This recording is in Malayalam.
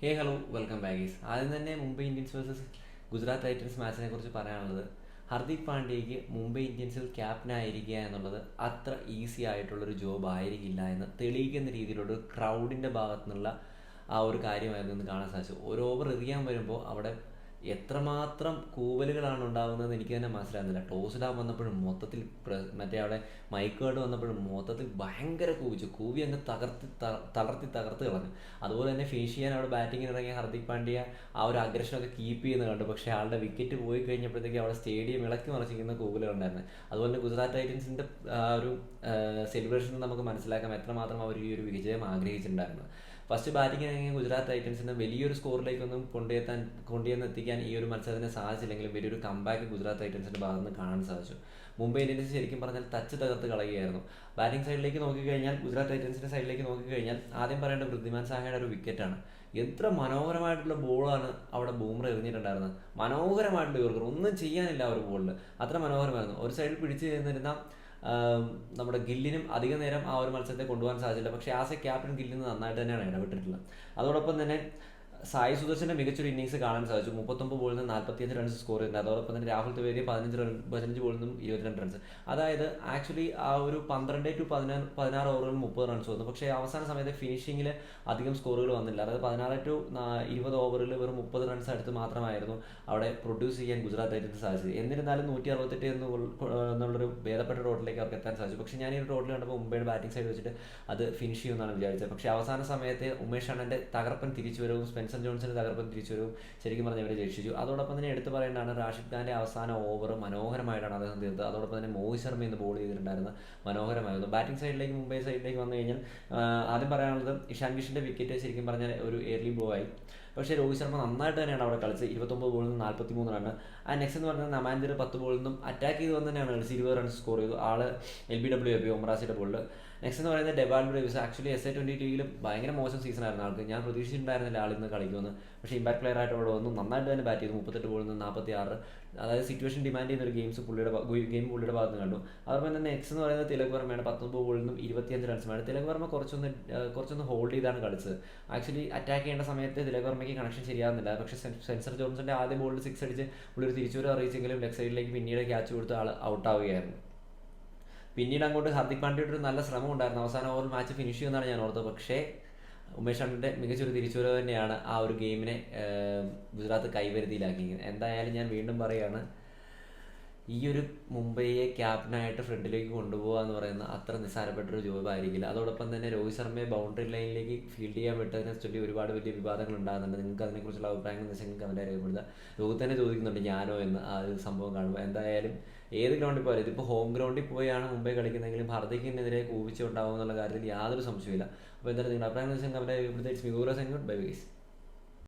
ഹേ ഹലോ വെൽക്കം ബാഗീസ് ആദ്യം തന്നെ Mumbai Indians versus Gujarat Titans മാച്ചിനെ കുറിച്ച് പറയാനുള്ളത് ഹർദിക് പാണ്ഡ്യയ്ക്ക് മുംബൈ ഇന്ത്യൻസിൽ ക്യാപ്റ്റൻ ക്യാപ്റ്റനായിരിക്കുക എന്നുള്ളത് അത്ര ഈസി ആയിട്ടുള്ളൊരു ജോബ് ആയിരിക്കില്ല എന്ന് തെളിയിക്കുന്ന രീതിയിലുള്ള ക്രൗഡിന്റെ ഭാഗത്തു നിന്നുള്ള ആ ഒരു കാര്യമായിരുന്നു കാണാൻ സാധിച്ചു ഒരു ഓവർ എറിയാൻ വരുമ്പോൾ അവിടെ എത്രമാത്രം കൂവലുകളാണ് ഉണ്ടാകുന്നത് എനിക്ക് തന്നെ മനസ്സിലാകുന്നില്ല. ടോസ് ഇടാൻ വന്നപ്പോഴും മൊത്തത്തിൽ മറ്റേ അവിടെ മൈക്കേർഡ് വന്നപ്പോഴും മൊത്തത്തിൽ ഭയങ്കര കൂവിച്ചു. കൂവി അങ്ങ് തകർത്തി തളർത്തി തകർത്ത് കളഞ്ഞു. അതുപോലെ തന്നെ ഫിനിഷ് ചെയ്യാൻ അവിടെ ബാറ്റിങ്ങിന് ഇറങ്ങിയ ഹർദിക് പാണ്ഡ്യ ആ ഒരു അഗ്രഷനൊക്കെ കീപ്പ് ചെയ്യുന്ന കണ്ടു. പക്ഷേ ആളുടെ വിക്കറ്റ് പോയി കഴിഞ്ഞപ്പോഴത്തേക്ക് അവിടെ സ്റ്റേഡിയം ഇളക്കി മറിച്ചിരിക്കുന്ന കൂവലുകളുണ്ടായിരുന്നു അതുപോലെ തന്നെ ഗുജറാത്ത് ടൈറ്റൻസിന്റെ ഒരു സെലിബ്രേഷൻ നമുക്ക് മനസ്സിലാക്കാം എത്രമാത്രം അവർ ഈ ഒരു വിജയം ആഗ്രഹിച്ചിട്ടുണ്ടായിരുന്നു. ഫസ്റ്റ് ഇറങ്ങിയ ഗുജറാത്ത് ടൈറ്റൻസിന് വലിയൊരു സ്കോറിലേക്കൊന്നും കൊണ്ടുയെത്താൻ കൊണ്ടുചെന്ന് എത്തിക്കാൻ ഈ ഒരു മത്സരത്തിന് സാധിച്ചില്ലെങ്കിലും വലിയൊരു കമ്പാക്ക് ഗുജറാത്ത് ടൈറ്റൻസിന്റെ ഭാഗത്ത് നിന്ന് കാണാൻ സാധിച്ചു. മുംബൈ ഇന്ത്യൻസ് ശരിക്കും പറഞ്ഞാൽ ടച്ച് തകർത്ത് കളയുകയായിരുന്നു. ബാറ്റിംഗ് സൈഡിലേക്ക് നോക്കിക്കഴിഞ്ഞാൽ ഗുജറാത്ത് ടൈറ്റൻസിന്റെ സൈഡിലേക്ക് നോക്കിക്കഴിഞ്ഞാൽ ആദ്യം പറയേണ്ട വൃദ്ധിമാൻ സാഹയുടെ ഒരു വിക്കറ്റാണ് എത്ര മനോഹരമായിട്ടുള്ള ബോളാണ് അവിടെ ബൂമർ എറിഞ്ഞിട്ടുണ്ടായിരുന്നത്. മനോഹരമായിട്ടുള്ള ഇവർക്ക് ഒന്നും ചെയ്യാനില്ല ഒരു ബോളിൽ അത്ര മനോഹരമായിരുന്നു. ഒരു സൈഡിൽ പിടിച്ചു നിന്നിരുന്ന ആം, നമ്മുടെ ഗില്ലിനും അധിക നേരം ആ ഒരു മത്സരത്തെ കൊണ്ടുപോകാൻ സാധിച്ചില്ല. പക്ഷേ ആസ് എ ക്യാപ്റ്റൻ ഗില്ലിന് നന്നായിട്ട് തന്നെയാണ് ഇടപെട്ടിട്ടുള്ളത്. അതോടൊപ്പം തന്നെ സായി സുദർശന്റെ മികച്ചൊരു ഇന്നിങ്സ് കാണാൻ സാധിച്ചു. മുപ്പത്തൊമ്പത് ബോളിൽ നിന്ന് നാൽപ്പത്തിയഞ്ച് റൺസ് സ്കോർ ചെയ്തിട്ടുണ്ട് അതോടൊപ്പം തന്നെ രാഹുൽ ത്രിവേദി പതിനഞ്ച് റൺ പതിനഞ്ച് ബോളിൽ നിന്നും ഇരുപത്തിരണ്ട് റൺസ് അതായത് ആക്ച്വലി ആ ഒരു പന്ത്രണ്ട് ടു പതിനാറ് പതിനാറ് ഓവറിൽ മുപ്പത് റൺസ് വന്നു. പക്ഷേ അവസാന സമയത്ത് ഫിനിഷിങ്ങിൽ അധികം സ്കോറുകൾ വന്നില്ല. അതായത് പതിനാറ് ടു ഇരുപത് ഓവറിൽ വെറും മുപ്പത് റൺസ് അടുത്ത് മാത്രമായിരുന്നു അവിടെ പ്രൊഡ്യൂസ് ചെയ്യാൻ ഗുജറാത്ത് ടൈറ്റൻസ് സാധിച്ചത്. എന്നിരുന്നാലും നൂറ്റി അറുപത്തെട്ട് എന്ന് എന്നുള്ളൊരു ഭേദപ്പെട്ട ടോട്ടലിലേക്ക് അവർക്ക് എത്താൻ സാധിച്ചു. പക്ഷേ ഞാൻ ഈ ഒരു കണ്ടപ്പോൾ മുംബൈയുടെ ബാറ്റിംഗ് സൈഡ് വെച്ചിട്ട് അത് ഫിനിഷ് ചെയ്യുമെന്നാണ് വിചാരിച്ചത്. പക്ഷേ അവസാന സമയത്ത് ഉമേഷ് അണ്ണന്റെ തകർപ്പൻ തിരിച്ചുവരവും സ്പെൻസർ ജോൺസന്റെ തകർപ്പൻ തിരിച്ചൊരു ശരിക്കും പറഞ്ഞാൽ അവരെ രക്ഷിച്ചു. അതോടൊപ്പം തന്നെ എടുത്തു പറയേണ്ടതാണ് റാഷിദ് ഖാന്റെ അവസാന ഓവർ മനോഹരമായിട്ടാണ് അദ്ദേഹം തീർത്തത്. അതോടൊപ്പം തന്നെ മോഹിത് ശർമ്മ ഇന്ന് ബോൾ ചെയ്തിട്ടുണ്ടായിരുന്നു. മനോഹരമായിരുന്നു. ബാറ്റിംഗ് സൈഡിലേക്ക് മുംബൈ സൈഡിലേക്ക് വന്നു കഴിഞ്ഞാൽ ആദ്യം പറയാനുള്ളത് ഇഷാൻ കിഷന്റെ വിക്കറ്റ് ശരിക്കും പറഞ്ഞാൽ ഒരു എയർലി ബ്ലോ ആയി. പക്ഷേ രോഹിത് ശർമ്മ നന്നായിട്ട് തന്നെയാണ് അവിടെ കളിച്ചത്. ഇരുപത്തൊമ്പത് ബോളിൽ നിന്ന് നാൽപ്പത്തി മൂന്ന് റണ്ണ് ആ നെക്സ്റ്റ് എന്ന് പറഞ്ഞാൽ നമാൻതിർ പത്ത് ബോളിൽ നിന്നും അറ്റാക്ക് ചെയ്ത് വന്ന് തന്നെയാണ് കളിച്ചത് ഇരുപത് റൺസ് സ്കോർ ചെയ്തു ആൾ എൽ ബി ഡബ്ല്യു എ ഒമറാസിയുടെ ബോളിൽ നെക്സ്റ്റ് എന്ന് പറയുന്നത് ഡെബാൽ Brevis actually S A twenty ടീമിലും ഭയങ്കര മോശം സീസൺ ആയിരുന്നു ആൾക്ക്. ഞാൻ പ്രതീക്ഷിച്ചിട്ടുണ്ടായിരുന്നില്ല ആൾ ഇന്ന് കളിക്കുമെന്ന്. പക്ഷേ ഇമ്പാക്ട് പ്ലെയർ ആയിട്ട് അവിടെ വന്നു. നന്നായിട്ട് തന്നെ ബാറ്റ് ചെയ്തു. മുപ്പത്തെട്ട് ബോളിൽ നിന്ന് നാൽപ്പത്തി ആറ് അതായത് സിറ്റുവേഷൻ ഡിമാൻഡ് ചെയ്യുന്ന ഒരു ഗെയിംസ് പുള്ളിയുടെ ഗെയിം പുള്ളിയുടെ ഭാഗത്ത് കണ്ടു. അതുപോലെ തന്നെ നെക്സ്റ്റ് എന്ന് പറയുന്നത് തിലക് വർമ്മയാണ് പത്തൊമ്പത് ബോളിൽ നിന്നും ഇരുപത്തിയഞ്ച് റൺസുമാണ് തിലക് വർമ്മ കുറച്ചൊന്ന് കുറച്ചൊന്ന് ഹോൾഡ് ചെയ്താണ് കളിച്ചത്. ആക്ച്വലി അറ്റാക്ക് ചെയ്യേണ്ട സമയത്ത് തിലക് വർമ്മയ്ക്ക് കണക്ഷൻ ശരിയാകുന്നില്ല പക്ഷേ സെൻസർ ജോൺസന്റെ ആദ്യ ബോളിൽ സിക്സ് അടിച്ച് പുള്ളി ഒരു തിരിച്ചുവരവ് അറിയിച്ചെങ്കിലും ലെഗ് സൈഡിലേക്ക് പിന്നീട് ക്യാച്ച് കൊടുത്ത് ആൾ ഔട്ട് ആവുകയായിരുന്നു. പിന്നീട് അങ്ങോട്ട് ഹർദിക് പാണ്ഡ്യയുടെ ഒരു നല്ല ശ്രമം ഉണ്ടായിരുന്നു. അവസാന ഓവർ മാച്ച് ഫിനിഷ് ചെയ്യുമെന്നാണ് ഞാൻ ഓർത്തത്. പക്ഷേ ഉമേഷ് അണ്ണന്റെ മികച്ചൊരു തിരിച്ചുവരവ് തന്നെയാണ് ആ ഒരു ഗെയിമിനെ ഗുജറാത്ത് കൈവരുതിയിലാക്കിയത് എന്തായാലും ഞാൻ വീണ്ടും പറയുകയാണ് ഈ ഒരു മുംബൈയെ ക്യാപ്റ്റനായിട്ട് ഫ്രണ്ടിലേക്ക് കൊണ്ടുപോകുക എന്ന് പറയുന്ന അത്ര ജോബ് ആയിരിക്കില്ല അതോടൊപ്പം തന്നെ രോഹിത് ശർമ്മയെ ബൗണ്ടറി ലൈനിലേക്ക് ഫീൽഡ് ചെയ്യാൻ വിട്ടതിനെ ചൊല്ലി ഒരുപാട് വലിയ വിവാദങ്ങൾ ഉണ്ടാകുന്നുണ്ട്. നിങ്ങൾക്ക് അതിനെക്കുറിച്ചുള്ള അഭിപ്രായങ്ങൾ നിങ്ങൾക്ക് കമന്റ് രേഖപ്പെടുത്തുക. രോഹിത് തന്നെ ചോദിക്കുന്നുണ്ട് ഞാനോ? എന്ന് ആ ഒരു സംഭവം കാണുമ്പോൾ. എന്തായാലും ഏത് ഗ്രൗണ്ടിൽ പോയാലും ഇതിപ്പോൾ ഹോം ഗ്രൗണ്ടിൽ പോയാണ് മുംബൈ കളിക്കുന്നതെങ്കിലും ഹർദിക്കിനെതിരെ കൂവിച്ചുണ്ടാവും എന്നുള്ള കാര്യത്തിൽ യാതൊരു സംശയമില്ല അപ്പോൾ എന്തായാലും നിങ്ങളുടെ അഭിപ്രായം കമന്റ് രേഖപ്പെടുത്തുക. It's മിഗൂറ by bias